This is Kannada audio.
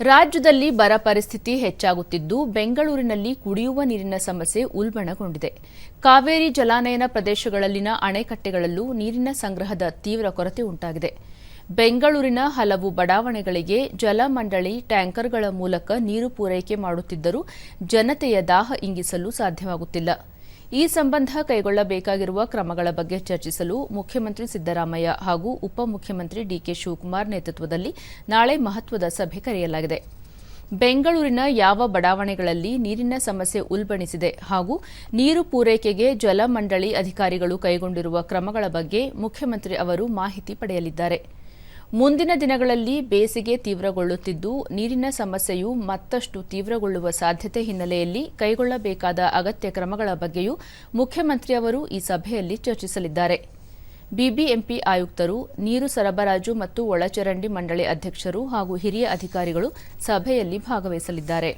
ರಾಜ್ಯದಲ್ಲಿ ಬರ ಪರಿಸ್ಥಿತಿ ಹೆಚ್ಚಾಗುತ್ತಿದ್ದು, ಬೆಂಗಳೂರಿನಲ್ಲಿ ಕುಡಿಯುವ ನೀರಿನ ಸಮಸ್ಯೆ ಉಲ್ಬಣಗೊಂಡಿದೆ. ಕಾವೇರಿ ಜಲಾನಯನ ಪ್ರದೇಶಗಳಲ್ಲಿನ ಅಣೆಕಟ್ಟೆಗಳಲ್ಲೂ ನೀರಿನ ಸಂಗ್ರಹದ ತೀವ್ರ ಕೊರತೆ ಉಂಟಾಗಿದೆ. ಬೆಂಗಳೂರಿನ ಹಲವು ಬಡಾವಣೆಗಳಿಗೆ ಜಲಮಂಡಳಿ ಟ್ಯಾಂಕರ್ಗಳ ಮೂಲಕ ನೀರು ಪೂರೈಕೆ ಮಾಡುತ್ತಿದ್ದರೂ ಜನತೆಯ ದಾಹ ಇಂಗಿಸಲು ಸಾಧ್ಯವಾಗುತ್ತಿಲ್ಲ. ಈ ಸಂಬಂಧ ಕೈಗೊಳ್ಳಬೇಕಾಗಿರುವ ಕ್ರಮಗಳ ಬಗ್ಗೆ ಚರ್ಚಿಸಲು ಮುಖ್ಯಮಂತ್ರಿ ಸಿದ್ದರಾಮಯ್ಯ ಹಾಗೂ ಉಪಮುಖ್ಯಮಂತ್ರಿ ಡಿಕೆ ಶಿವಕುಮಾರ್ ನೇತೃತ್ವದಲ್ಲಿ ನಾಳೆ ಮಹತ್ವದ ಸಭೆ ಕರೆಯಲಾಗಿದೆ. ಬೆಂಗಳೂರಿನ ಯಾವ ಬಡಾವಣೆಗಳಲ್ಲಿ ನೀರಿನ ಸಮಸ್ಯೆ ಉಲ್ಬಣಿಸಿದೆ ಹಾಗೂ ನೀರು ಪೂರೈಕೆಗೆ ಜಲಮಂಡಳಿ ಅಧಿಕಾರಿಗಳು ಕೈಗೊಂಡಿರುವ ಕ್ರಮಗಳ ಬಗ್ಗೆ ಮುಖ್ಯಮಂತ್ರಿ ಅವರು ಮಾಹಿತಿ ಪಡೆಯಲಿದ್ದಾರೆ. ಮುಂದಿನ ದಿನಗಳಲ್ಲಿ ಬೇಸಿಗೆ ತೀವ್ರಗೊಳ್ಳುತ್ತಿದ್ದು, ನೀರಿನ ಸಮಸ್ಯೆಯು ಮತ್ತಷ್ಟು ತೀವ್ರಗೊಳ್ಳುವ ಸಾಧ್ಯತೆ ಹಿನ್ನೆಲೆಯಲ್ಲಿ ಕೈಗೊಳ್ಳಬೇಕಾದ ಅಗತ್ಯ ಕ್ರಮಗಳ ಬಗ್ಗೆಯೂ ಮುಖ್ಯಮಂತ್ರಿಯವರು ಈ ಸಭೆಯಲ್ಲಿ ಚರ್ಚಿಸಲಿದ್ದಾರೆ. ಬಿಬಿಎಂಪಿ ಆಯುಕ್ತರು, ನೀರು ಸರಬರಾಜು ಮತ್ತು ಒಳಚರಂಡಿ ಮಂಡಳಿ ಅಧ್ಯಕ್ಷರು ಹಾಗೂ ಹಿರಿಯ ಅಧಿಕಾರಿಗಳು ಸಭೆಯಲ್ಲಿ ಭಾಗವಹಿಸಲಿದ್ದಾರೆ.